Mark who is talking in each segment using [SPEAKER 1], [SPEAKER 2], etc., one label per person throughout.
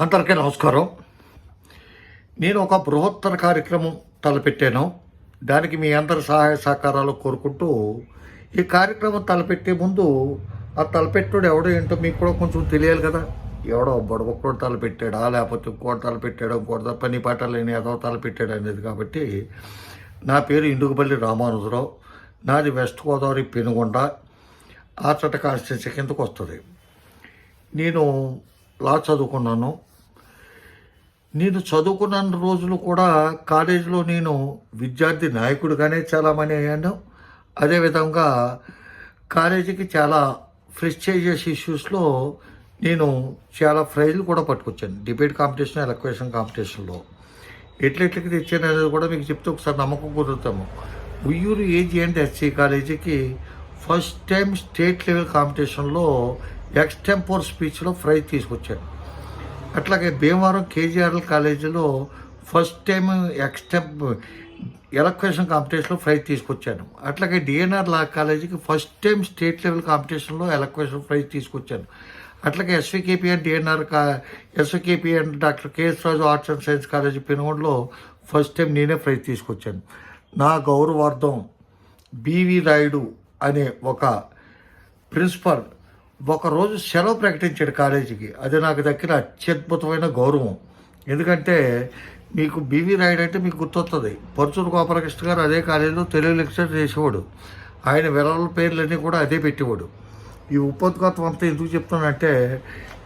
[SPEAKER 1] అందరికీ నమస్కారం. నేను ఒక బృహత్తర కార్యక్రమం తలపెట్టాను. దానికి మీ అందరి సహాయ సహకారాలు కోరుకుంటూ ఈ కార్యక్రమం తలపెట్టే ముందు ఆ తలపెట్టుడు ఎవడో ఏంటో మీకు కూడా కొంచెం తెలియాలి కదా. ఎవడో బొడబొక్కడు తలపెట్టాడా? లేకపోతే ఇంకోటి తలపెట్టాడు? ఇంకోటి పని పాట లేని ఏదో తలపెట్టాడు అనేది కాబట్టి నా పేరు ఇండుగుపల్లి రామానుజరావు. నాది వెస్ట్ గోదావరి పెనుగొండ. ఆచట కాన్స్టిట్యూన్సీ కిందకు వస్తుంది. నేను లా చదువుకున్నాను. నేను చదువుకున్న రోజులు కూడా కాలేజీలో నేను విద్యార్థి నాయకుడిగానే చాలామంది అయ్యాను. అదేవిధంగా కాలేజీకి చాలా ఫ్రెస్టేజియస్ ఇష్యూస్లో నేను చాలా ప్రైజ్లు కూడా పట్టుకొచ్చాను. డిబేట్ కాంపిటీషన్ ఎలక్వేషన్ కాంపిటీషన్లో. ఎట్లెట్లకి తెచ్చాను అనేది కూడా మీకు చెప్తే ఒకసారి నమ్మకం కుదురుతాము. ఉయ్యూరు ఏజీ అండ్ ఎస్సీ కాలేజీకి ఫస్ట్ టైం స్టేట్ లెవెల్ కాంపిటీషన్లో ఎక్స్టెంపోర్ స్పీచ్లో ఫ్రై తీసుకొచ్చాను అట్లాగే భీమవరం కేజీఆర్ఎల్ కాలేజీలో ఫస్ట్ టైం ఎక్స్టెంప్ ఎలక్వేషన్ కాంపిటీషన్లో ఫ్రై తీసుకొచ్చాను. అట్లాగే డిఎన్ఆర్ లా కాలేజీకి ఫస్ట్ టైం స్టేట్ లెవెల్ కాంపిటీషన్లో ఎలక్వేషన్ ఫ్రై తీసుకొచ్చాను. అట్లాగే ఎస్వికేపీ అండ్ డిఎన్ఆర్ కా SVKP and doctor KS Raju arts and science college పెనుగొండలో first time నేనే ఫ్రై తీసుకొచ్చాను. నా గౌరవార్థం బివి రాయుడు అనే ఒక ప్రిన్సిపల్ ఒకరోజు సెలవు ప్రకటించాడు కాలేజీకి. అది నాకు దక్కిన అత్యద్భుతమైన గౌరవం. ఎందుకంటే మీకు బీవీ రాయుడు అంటే మీకు గుర్తొస్తుంది పరుచూరు గోపాలకృష్ణ గారు అదే కాలేజీలో తెలుగు లెక్చర్ చేసేవాడు. ఆయన వివరాల పేర్లన్నీ కూడా అదే పెట్టేవాడు. ఈ ఉపోద్ఘాతం అంతా ఎందుకు చెప్తానంటే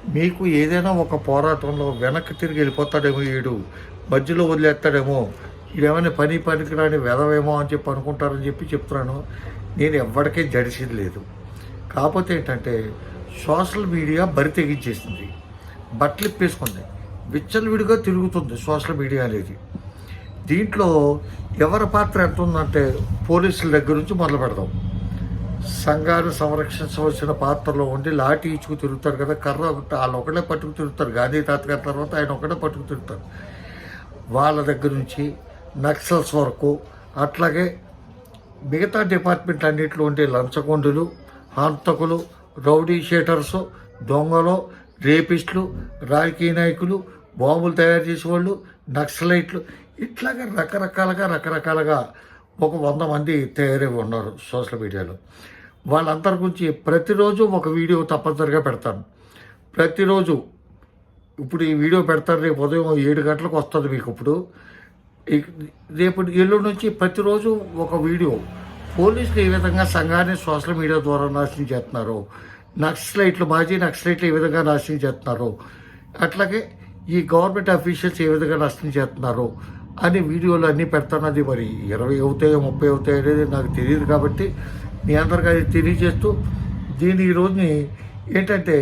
[SPEAKER 1] మీకు ఏదైనా ఒక పోరాటంలో వెనక్కి తిరిగి వెళ్ళిపోతాడేమో వీడు మధ్యలో వదిలేస్తాడేమో ఇదేమైనా పని పనికిరాని వెదవేమో అని చెప్పి అనుకుంటారని చెప్పి చెప్తున్నాను. నేను ఎవ్వరికీ జడిసింది లేదు. కాకపోతే ఏంటంటే సోషల్ మీడియా బరి తెగించేసింది. బట్టలు ఇప్పేసుకుంది. విచ్చలవిడిగా తిరుగుతుంది సోషల్ మీడియా అనేది. దీంట్లో ఎవరి పాత్ర ఎంత ఉందంటే పోలీసుల దగ్గర నుంచి మొదలు పెడదాం. సంఘాన్ని సంరక్షించవలసిన పాత్రలో ఉండి లాఠీ ఇచ్చుకు తిరుగుతారు కదా కర్ర వాళ్ళు ఒకటే పట్టుకు తిరుగుతారు. గాంధీ తాతగారి తర్వాత ఆయన ఒకటే పట్టుకు తిరుగుతారు. వాళ్ళ దగ్గర నుంచి నక్సల్స్ వరకు అట్లాగే మిగతా డిపార్ట్మెంట్ అన్నింటిలో ఉండే లంచగొండులు హంతకులు రౌడీ షేటర్స్ దొంగలు రేపిస్టులు రాజకీయ నాయకులు బాంబులు తయారు చేసేవాళ్ళు నక్సలైట్లు ఇట్లాగా రకరకాలుగా రకరకాలుగా ఒక వంద మంది తయారై ఉన్నారు సోషల్ మీడియాలో. వాళ్ళందరి గురించి ప్రతిరోజు ఒక వీడియో తప్పనిసరిగా పెడతాను. ప్రతిరోజు ఇప్పుడు ఈ వీడియో పెడతారు రేపు ఉదయం ఏడు గంటలకు వస్తుంది మీకు ఇప్పుడు. రేపు ఎల్లుండి నుంచి ప్రతిరోజు ఒక వీడియో పోలీసులు ఏ విధంగా సంఘాన్ని సోషల్ మీడియా ద్వారా నాశనం చేస్తున్నారు నక్సలైట్లు మాజీ నక్సలైట్లు ఏ విధంగా నాశనం చేస్తున్నారు అట్లాగే ఈ గవర్నమెంట్ అఫీషియల్స్ ఏ విధంగా నాశనం చేస్తున్నారు అని వీడియోలు అన్నీ పెడతాను మరి ఇరవై అవుతాయో ముప్పై అవుతాయో అనేది నాకు తెలియదు కాబట్టి మీ అందరికీ అది తెలియజేస్తూ దీని ఈరోజుని ఏంటంటే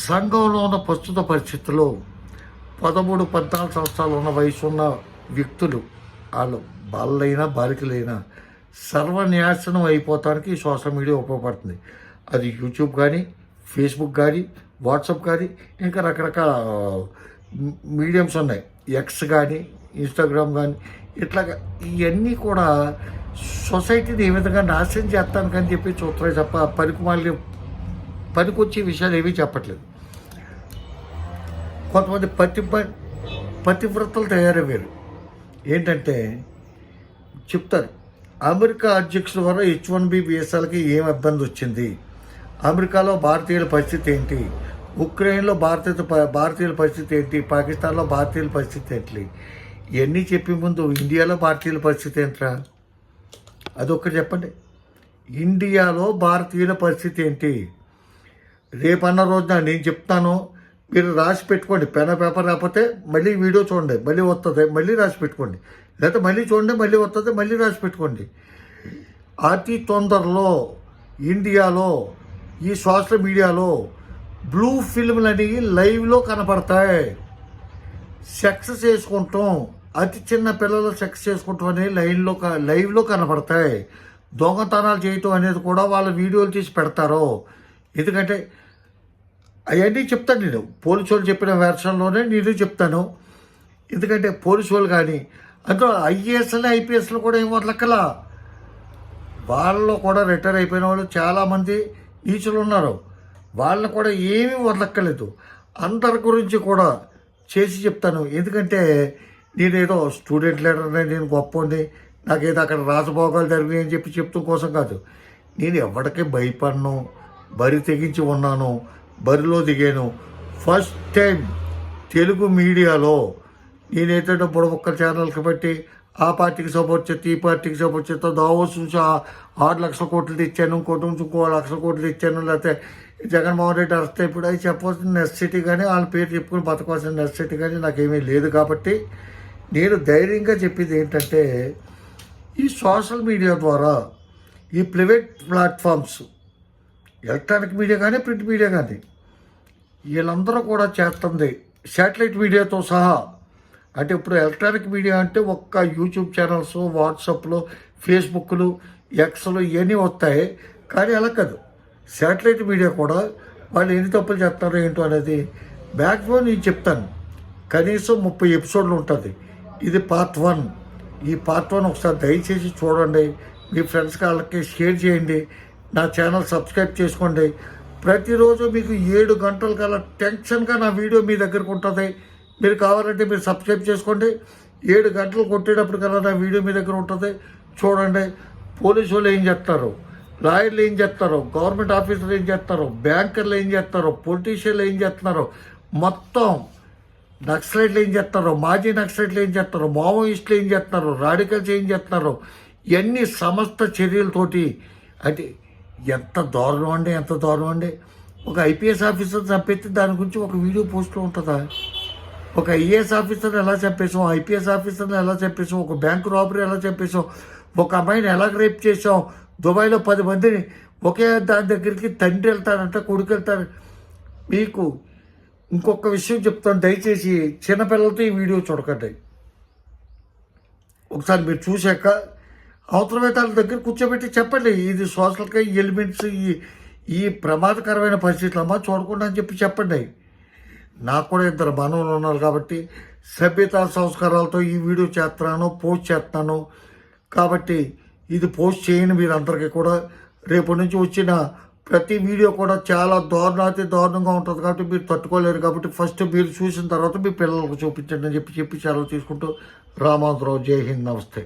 [SPEAKER 1] సంఘంలో ఉన్న ప్రస్తుత పరిస్థితుల్లో పదమూడు పద్నాలుగు సంవత్సరాలు ఉన్న వయసు ఉన్న వ్యక్తులు వాళ్ళు బాలైనా బాలికలైనా సర్వన్యాసనం అయిపోతానికి ఈ సోషల్ మీడియా ఉపయోగపడుతుంది. అది యూట్యూబ్ కానీ ఫేస్బుక్ కానీ వాట్సాప్ కానీ ఇంకా రకరకాల మీడియంస్ ఉన్నాయి. ఎక్స్ కానీ ఇన్స్టాగ్రామ్ కానీ ఇట్లాగా ఇవన్నీ కూడా సొసైటీని ఏ విధంగా నాశనం చేస్తానికని చెప్పి చూస్తున్నాయి తప్ప పనికి మళ్ళీ పనికొచ్చే విషయాలు ఏమీ చెప్పట్లేదు. కొంతమంది పతి పతివ్రతలు తయారయ్యారు. ఏంటంటే చెప్తారు. అమెరికా అధ్యక్షుల వల్ల హెచ్ వన్ బి వీసాలకి ఏం ఇబ్బంది వచ్చింది? అమెరికాలో భారతీయుల పరిస్థితి ఏంటి? ఉక్రెయిన్లో భారతీయ భారతీయుల పరిస్థితి ఏంటి? పాకిస్తాన్లో భారతీయుల పరిస్థితి ఏంటి? ఇవన్నీ చెప్పే ముందు ఇండియాలో భారతీయుల పరిస్థితి ఏంట్రా? అదొక్కటి చెప్పండి. ఇండియాలో భారతీయుల పరిస్థితి ఏంటి? రేపన్న రోజున నేను చెప్తాను. మీరు రాసి పెట్టుకోండి. పెన్ పేపర్ లేకపోతే మళ్ళీ వీడియో చూడండి. మళ్ళీ వస్తుంది మళ్ళీ రాసి పెట్టుకోండి. లేకపోతే మళ్ళీ చూడండి మళ్ళీ వస్తుంది మళ్ళీ రాసి పెట్టుకోండి. అతి తొందరలో ఇండియాలో ఈ సోషల్ మీడియాలో బ్లూ ఫిల్మ్లు అనేవి లైవ్లో కనపడతాయి. సెక్స్ చేసుకుంటాం. అతి చిన్న పిల్లలు సెక్స్ చేసుకుంటాం అనేది లైన్లో క- లైవ్లో కనపడతాయి. దొంగతనాలు చేయటం అనేది కూడా వాళ్ళ వీడియోలు తీసి పెడతారు. ఎందుకంటే అవన్నీ చెప్తాను నేను. పోలీసు వాళ్ళు చెప్పిన వెర్షన్లోనే నేను చెప్తాను. ఎందుకంటే పోలీసు వాళ్ళు కానీ అందులో ఐఏఎస్లు ఐపీఎస్లు కూడా ఏం వదలక్కలా. వాళ్ళలో కూడా రిటైర్ అయిపోయిన వాళ్ళు చాలామంది ఈచులు ఉన్నారు. వాళ్ళని కూడా ఏమీ వదలక్కలేదు అందరి గురించి కూడా చేసి చెప్తాను. ఎందుకంటే నేనేదో స్టూడెంట్ లీడర్ని నేను గొప్పని నాకేదో అక్కడ రాజభోగాలు జరిగినాయి అని చెప్పి చెప్తాం కోసం కాదు. నేను ఎవరికీ భయపడను బరి తెగించి ఉన్నాను. బరిలో దిగాను. ఫస్ట్ టైం తెలుగు మీడియాలో నేనేంటంటే ఒక్క ఛానల్కి బట్టి ఆ పార్టీకి సపోర్ట్ చేస్తే ఈ పార్టీకి సపోర్ట్ చేస్తే దావోస్ నుంచి ఆరు లక్షల కోట్లు తెచ్చాను ఇంకోటి నుంచి ఇంకో లక్షల కోట్లు తెచ్చాను. లేకపోతే జగన్మోహన్ రెడ్డి వస్తే ఇప్పుడు అది చెప్పాల్సిన నెసెసిటీ కానీ వాళ్ళ పేరు చెప్పుకుని బతకాల్సిన నెసెసిటీ కానీ నాకేమీ లేదు కాబట్టి నేను ధైర్యంగా చెప్పేది ఏంటంటే ఈ సోషల్ మీడియా ద్వారా ఈ ప్రైవేట్ ప్లాట్ఫామ్స్ ఎలక్ట్రానిక్ మీడియా కానీ ప్రింట్ మీడియా కానీ. వీళ్ళందరూ కూడా చేస్తుంది శాటిలైట్ మీడియాతో సహా. అంటే ఇప్పుడు ఎలక్ట్రానిక్ మీడియా అంటే ఒక్క యూట్యూబ్ ఛానల్స్ వాట్సాప్లు ఫేస్బుక్లు ఎక్స్లు ఇవన్నీ వస్తాయి. కానీ అలా కాదు. శాటిలైట్ మీడియా కూడా వాళ్ళు ఎన్ని తప్పులు చేస్తారో ఏంటో అనేది బ్యాక్బోన్ నేను చెప్తాను. కనీసం ముప్పై ఎపిసోడ్లు ఉంటుంది. ఇది పార్ట్ వన్ ఈ పార్ట్ వన్ ఒకసారి దయచేసి చూడండి. మీ ఫ్రెండ్స్కి వాళ్ళకి షేర్ చేయండి. నా ఛానల్ సబ్స్క్రైబ్ చేసుకోండి. ప్రతిరోజు మీకు ఏడు గంటల కల్లా టెన్షన్గా నా వీడియో మీ దగ్గరకు ఉంటుంది. మీరు కావాలంటే మీరు సబ్స్క్రైబ్ చేసుకోండి. ఏడు గంటలు కొట్టేటప్పుడు కల్లా నా వీడియో మీ దగ్గర ఉంటుంది. చూడండి. పోలీసు వాళ్ళు ఏం చేస్తారు? లాయర్లు ఏం చేస్తారు? గవర్నమెంట్ ఆఫీసర్లు ఏం చేస్తారు? బ్యాంకర్లు ఏం చేస్తారు? పొలిటీషియన్లు ఏం చేస్తున్నారు మొత్తం నక్సలైట్లు ఏం చేస్తున్నారు మాజీ నక్సలైట్లు ఏం చేస్తున్నారు మావోయిస్టులు ఏం చేస్తున్నారు రాడికల్స్ ఏం చేస్తున్నారు ఇవన్నీ సమస్త చర్యలతోటి అంటే ఎంత దారుణం అండి ఎంత దారుణం అండి. ఒక ఐపీఎస్ ఆఫీసర్ చంపేస్తే దాని గురించి ఒక వీడియో పోస్ట్లో ఉంటుందా? ఒక ఐఏఎస్ ఆఫీసర్ని ఎలా చంపేసాం? ఐపీఎస్ ఆఫీసర్ని ఎలా చంపేసాం? ఒక బ్యాంకు రాబరీ ఎలా చంపేసాం? ఒక అమ్మాయిని ఎలా రేప్ చేసాం దుబాయ్లో పది మందిని ఒకే దాని దగ్గరికి తండ్రి వెళ్తారంట కొడుకు వెళ్తారు మీకు ఇంకొక విషయం చెప్తాను. దయచేసి చిన్నపిల్లలతో ఈ వీడియో చూడకండి. ఒకసారి మీరు చూశాక అవసరమైతే దగ్గర కూర్చోబెట్టి చెప్పండి. ఇది సోషల్గా ఎలిమెంట్స్ ఈ ఈ ప్రమాదకరమైన పరిస్థితులు అమ్మా చూడకుండా అని చెప్పి చెప్పండి. నాకు కూడా ఇద్దరు మనవులు ఉన్నారు కాబట్టి సభ్యతా సంస్కారాలతో ఈ వీడియో చేస్తున్నాను పోస్ట్ చేస్తాను కాబట్టి ఇది పోస్ట్ చేయని మీరందరికీ కూడా. రేపటి నుంచి వచ్చిన ప్రతి వీడియో కూడా చాలా దారుణాతి దారుణంగా ఉంటుంది కాబట్టి మీరు తట్టుకోలేరు కాబట్టి ఫస్ట్ మీరు చూసిన తర్వాత మీ పిల్లలకు చూపించండి అని చెప్పి చెప్పి సెలవు తీసుకుంటూ రామాంతరావు జై హింద్ నమస్తే.